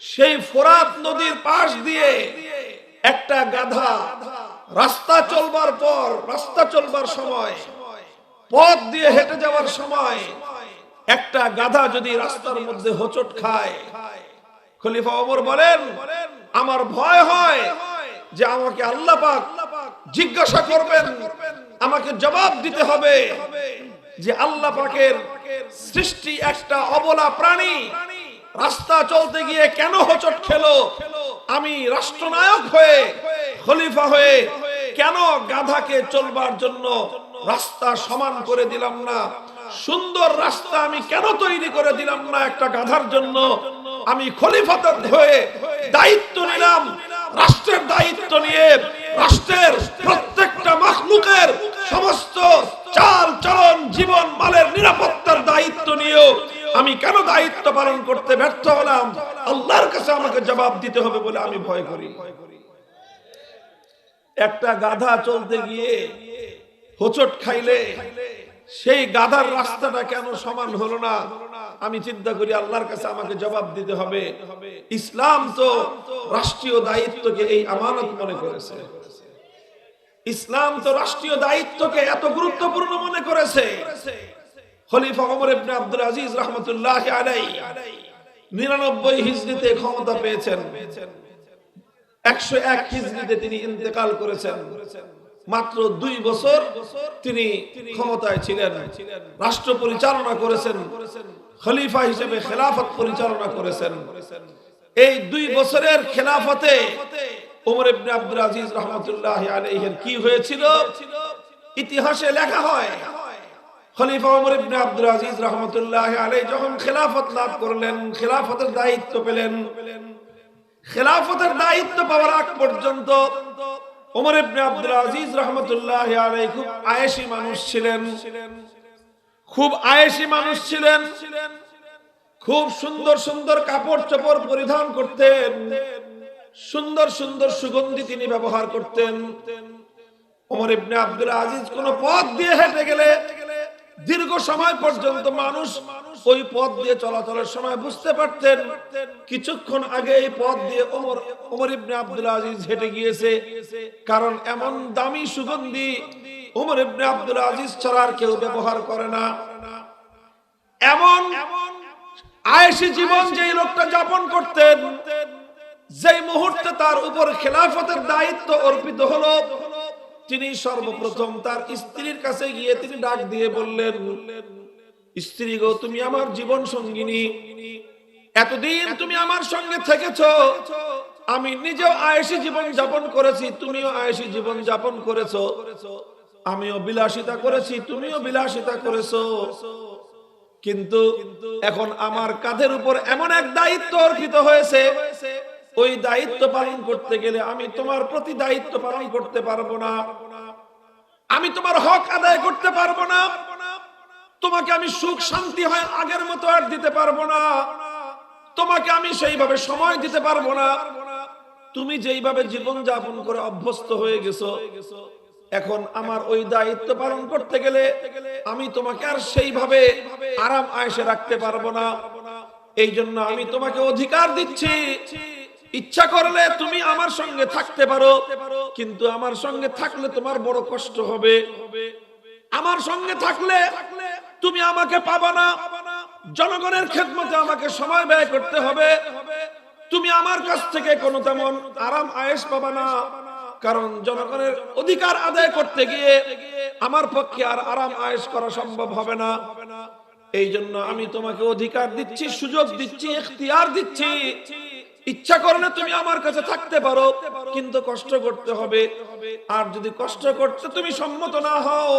সেই ফোরাত নদীর পাশ দিয়ে একটা গাধা রাস্তা চলবার পর, রাস্তা চলবার সময়, পথ দিয়ে হেঁটে যাওয়ার সময় একটা গাধা যদি রাস্তার মধ্যে হোঁচট খায়, খলিফা ওমর বলেন, আমার ভয় হয় যে আমাকে আল্লাহ পাক জিজ্ঞাসা করবেন, আমাকে জবাব দিতে হবে যে আল্লাহ পাকের সৃষ্টি একটা অবলা প্রাণী রাস্তা চলতে গিয়ে কেন হোঁচট খেলো? আমি রাষ্ট্রনায়ক হয়ে, খলিফা হয়ে কেন গাধাকে চলবার জন্য রাস্তা সমান করে দিলাম না? সুন্দর রাস্তা আমি কেন তৈরি করে দিলাম না একটা গাধার জন্য? আমি খলিফাতে হয়ে দায়িত্ব নিলাম, রাষ্ট্রের দায়িত্ব নিয়ে আমাকে জবাব দিতে হবে বলে আমি ভয় করি। একটা গাধা চলতে গিয়ে হোচট খাইলে সেই গাধার রাস্তাটা কেন সমান হলো না? আমি চিন্তা করি আল্লাহর কাছে আমাকে জবাব দিতে হবে। ইসলাম তো রাষ্ট্রীয় দায়িত্বকে এই আমানত মনে করেছে। ইসলাম তো রাষ্ট্রীয় দায়িত্বকে এত গুরুত্বপূর্ণ মনে করেছে। খলিফা ওমর ইবনে আব্দুল আজিজ রহমতুল্লাহ আলাইহি। 99 হিজরিতে ক্ষমতা পেয়েছেন। 101 হিজরিতে তিনি ইন্তেকাল করেছেন। মাত্র দুই বছর তিনি ক্ষমতায় ছিলেন। রাষ্ট্র পরিচালনা করেছেন। খলিফা হিসেবে খেলাফত পরিচালনা করেছেন। এই দুই বছরের খেলাফতে ওমর আব্দুল আজিজ রহমতুল্লাহ আলাইহির কি হয়েছিল? ইতিহাসে লেখা হয় খলিফা ওমর ইবনে আব্দুল আজিজ রহমতুল্লাহ আলাইহি যখন খেলাফত লাভ করলেন, খেলাফতের দায়িত্ব পেলেন। খেলাফতের দায়িত্ব পাওয়ার আগ পর্যন্ত ওমর ইবনে আব্দুল আজিজ রহমতুল্লাহ আলাইহি খুব আয়েশি মানুষ ছিলেন। খুব আয়েশি মানুষ ছিলেন। খুব সুন্দর সুন্দর কাপড় চোপড় পরিধান করতেন। সুন্দর সুন্দর সুগন্ধি তিনি ব্যবহার করতেন। ওমর ইবনে আব্দুল আজিজ কোন পথ দিয়ে হেঁটে গেলে দীর্ঘ সময় পর্যন্ত মানুষ ওই পথ দিয়ে চলাচলের সময় বুঝতে পারতেন। কিছুক্ষণ আগে এই পথ দিয়ে ওমর ওমর ইবনে আব্দুল আজিজ হেঁটে গিয়েছে। কারণ এমন দামি সুগন্ধি ওমর ইবনে আব্দুল আজিজ ছাড়ার কেউ ব্যবহার করে না। এমন আয়েশি জীবন যেই লোকটা যাপন করতেন, যেই মুহূর্তে তার উপর খেলাফতের দায়িত্ব অর্পিত হলো তিনি সর্বপ্রথম তার স্ত্রীর কাছে গিয়ে তিনি ডাক দিয়ে বললেন, স্ত্রী গো, তুমি আমার জীবন সঙ্গিনী। এতদিন তুমি আমার সঙ্গে থেকেছ। আমি নিজেও আয়েশি জীবন যাপন করেছি, তুমিও আয়েশি জীবন যাপন করেছ। আমিও বিলাসিতা করেছি, তুমিও বিলাসিতা করেছ। কিন্তু এখন আমার কাঁধের উপর এমন এক দায়িত্ব অর্পিত হয়েছে ওই দায়িত্ব পালন করতে গেলে আমি তোমার প্রতি দায়িত্ব পালন করতে পারব না। আমি তোমার হক আদায় করতে পারব না। তোমাকে আমি সুখ, শান্তি হয় আগের মতো আর দিতে পারব না। তোমাকে আমি সেইভাবে সময় দিতে পারব না। তুমি যেইভাবে জীবন যাপন করে অভ্যস্ত হয়ে গেছো, এখন আমার ওই দায়িত্ব পালন করতে গেলে আমি তোমাকে আর সেইভাবে আরাম আয়েসে রাখতে পারব না। এই জন্য আমি তোমাকে অধিকার দিচ্ছি। ইচ্ছা করলে তুমি আমার সঙ্গে থাকতে পারো, কিন্তু আমার সঙ্গে থাকলে তোমার বড় কষ্ট হবে। আমার সঙ্গে থাকলে তুমি আমাকে পাবা না। জনগণের খেদমতে আমাকে সময় ব্যয় করতে হবে। তুমি আমার কাছ থেকে কোনো তেমন আরাম আয়েস পাবা না। কারণ জনগণের অধিকার আদায় করতে গিয়ে আমার পক্ষে আর আরাম আয়েস করা সম্ভব হবে না। এই জন্য আমি তোমাকে অধিকার দিচ্ছি, সুযোগ দিচ্ছি এখতিয়ার দিচ্ছি। ইচ্ছা করলে তুমি আমার কাছে থাকতে পারো, কিন্তু কষ্ট করতে হবে। আর যদি কষ্ট করতে তুমি সম্মত না হও,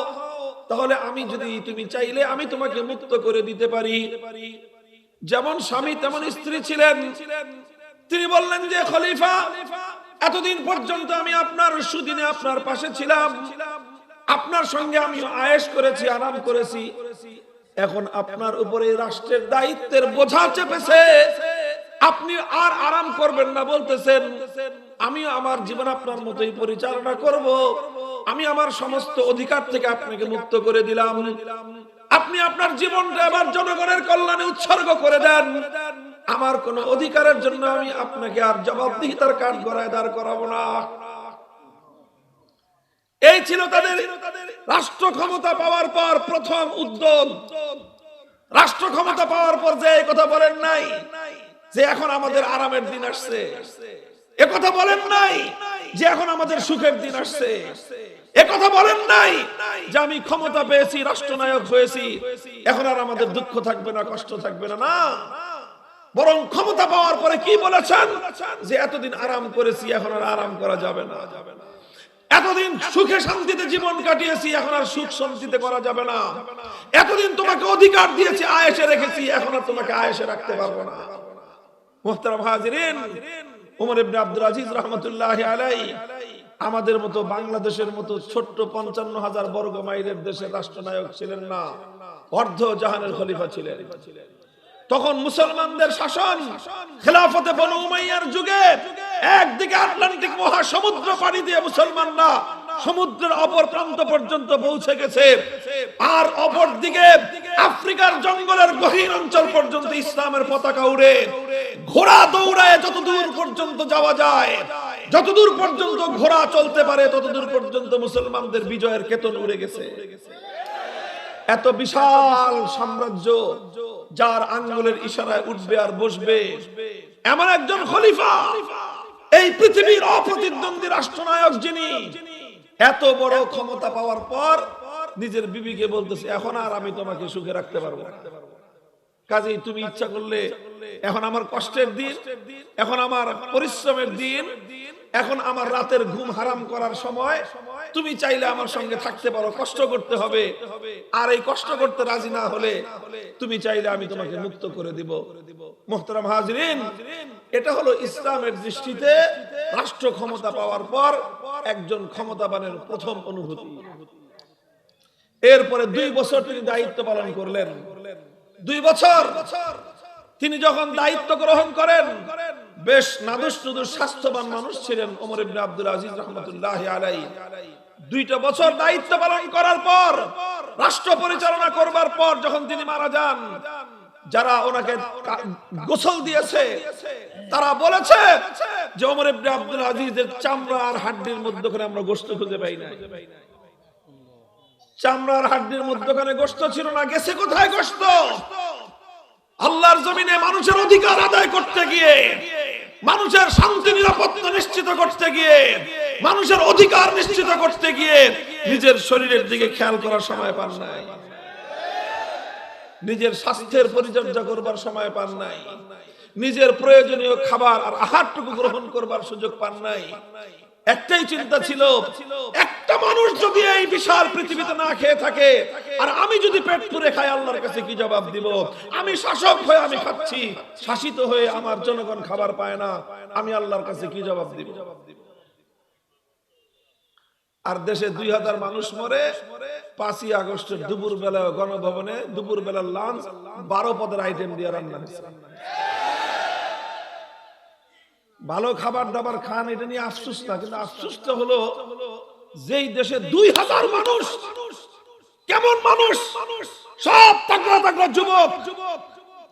তাহলে আমি যদি তুমি চাইলে আমি তোমাকে মুক্ত করে দিতে পারি। যেমন স্বামী, তেমন স্ত্রী ছিলেন। তিনি বললেন যে, খলিফা, এতদিন পর্যন্ত আমি আপনার সুদিনে আপনার পাশে ছিলাম। আপনার সঙ্গে আমি আয়েস করেছি আরাম করেছি। এখন আপনার উপরে রাষ্ট্রের দায়িত্বের বোঝা চেপেছে। আপনি আর আরাম করবেন না, বলতেছেন, আমি আমার জীবন আপনার মতোই পরিচালনা করব। আমি আমার সমস্ত অধিকার থেকে আপনাকে মুক্ত করে দিলাম। আপনি আপনার জীবনটা এবার জনগণের কল্যাণে উৎসর্গ করে দেন। আমার কোনো অধিকারের জন্য আমি আপনাকে আর জবাবদিহিতার কাঠ গড়ায় দাঁড় করাবো না। এই ছিল তাদের রাষ্ট্র ক্ষমতা পাওয়ার পর প্রথম উদ্যোগ। রাষ্ট্র ক্ষমতা পাওয়ার পর যে কথা বলেন নাই যে এখন আমাদের আরামের দিন আসছে। কথা বলেন নাই যে এখন আমাদের সুখের দিন আসছে। কথা বলেন নাই যে আমি ক্ষমতা পেয়েছি, রাষ্ট্রনায়ক হয়েছি। এখন আর আমাদের দুঃখ থাকবে না, কষ্ট থাকবে না না। বরং ক্ষমতা পাওয়ার পরে কি বলেছেন? যে এতদিন আরাম করেছি, এখন আর আরাম করা যাবে না। এতদিন সুখে শান্তিতে জীবন কাটিয়েছি, এখন আর সুখ শান্তিতে করা যাবে না। এতদিন তোমাকে অধিকার দিয়েছি আয়েসে রেখেছি, এখন আর তোমাকে আয়েসে রাখতে পারব না। মোহতারাম হাজিরিন, উমর ইবনে আব্দুল আজিজ আলাই আমাদের মতো বাংলাদেশের মতো ছোট্ট পঞ্চান্ন হাজার বর্গ মাইলের দেশের রাষ্ট্রনায়ক ছিলেন না, অর্ধ জাহানের খলিফা ছিলেন। তখন মুসলমানদের শাসন, খেলাফতে বনু উমাইয়ার যুগে, একদিকে আটলান্টিক মহাসমুদ্র পাড়ি দিয়ে মুসলমানরা সমুদ্রের অপর প্রান্ত পর্যন্ত পৌঁছে গেছে। আর অপর দিকে আফ্রিকার জঙ্গলের গহীন অঞ্চল পর্যন্ত ইসলামের পতাকা উড়ে। ঘোড়া দৌড়ায় যত দূর পর্যন্ত যাওয়া যায়, যতদূর পর্যন্ত ঘোড়া চলতে পারে, ততদূর পর্যন্ত মুসলমানদের বিজয়ের কেতন উড়ে গেছে। এত বিশাল সাম্রাজ্য যার আঙ্গুলের ইশারায় উঠবে আর বসবে। এমন একজন খলিফা, এই পৃথিবীর অপ্রতিদ্বন্দ্বী রাষ্ট্রনায়ক যিনি এত বড় ক্ষমতা পাওয়ার পর নিজের বিবিকে বলতেছে, এখন আর আমি তোমাকে সুখে রাখতে পারব না। কাজেই তুমি ইচ্ছা করলে, এখন আমার কষ্টের দিন, এখন আমার পরিশ্রমের দিন, এখন আমার রাতের ঘুম হারাম করার সময়, তুমি চাইলে আমার সঙ্গে থাকতে পারো, কষ্ট করতে হবে। আর এই কষ্ট করতে রাজি না হলে তুমি চাইলে আমি তোমাকে মুক্ত করে দিব। মোহতারাম হাজরিন, এটা হলো ইসলামের দৃষ্টিতে রাষ্ট্র ক্ষমতা পাওয়ার পর একজন ক্ষমতাবানের প্রথম অনুভূতি। এরপরে দুই বছর তিনি দায়িত্ব পালন করলেন। দুই বছর তিনি যখন দায়িত্ব গ্রহণ করেন, বেশ নাদুস নুদুস স্বাস্থ্যবান মানুষ ছিলেন ওমর ইবনে আব্দুল আজিজ রহমতুল্লাহ আলাই দুইটা বছর দায়িত্ব পালন করার পর, রাষ্ট্র পরিচালনা করবার পর যখন তিনি মারা যান যারা ওনাকে গোসল দিয়েছে, তারা বলেছে যে ওমর ইবনে আব্দুল আজিজের চামড়া আর হাড্ডির মধ্যখানে আমরা গোস্ত খুঁজে পাই না চামড়ার হাড্ডির মধ্যখানে গোস্ত ছিল না, গেছে কোথায় গোস্ত? আল্লাহর জমিনে মানুষের অধিকার আদায় করতে গিয়ে, মানুষের শান্তি, নিরাপত্তা নিশ্চিত করতে গিয়ে, মানুষের অধিকার নিশ্চিত করতে গিয়ে নিজের শরীরের দিকে খেয়াল করার সময় পান নাই। নিজের স্বাস্থ্যের পরিচর্যা করবার সময় পান নাই। নিজের প্রয়োজনীয় খাবার আর আহারটুকু গ্রহণ করবার সুযোগ পান নাই। একটাই চিন্তা ছিল একটা মানুষ যদি এই বিশাল পৃথিবীতে না খেয়ে থাকে আর আমি যদি পেট পুরে খাই আল্লাহর কাছে কি জবাব দিব? আমি শাসক হয়ে আমি খাচ্ছি শাসিত হয়ে আমার জনগণ খাবার পায় না আমি আল্লাহর কাছে কি জবাব দিব? আর দেশে দুই হাজার মানুষ মরে, পাঁচই আগস্টের দুপুর বেলা গণভবনে দুপুর বেলার লাঞ্চ বারো পদের আইটেম দিয়ে রান্না হয়েছে। ভালো খাবার দাবার খান, এটা নিয়ে আফসুস না, কিন্তু আফসুসটা হলো যেই দেশে দুই হাজার মানুষ, কেমন মানুষ, সব তাগড়া তাগড়া যুবক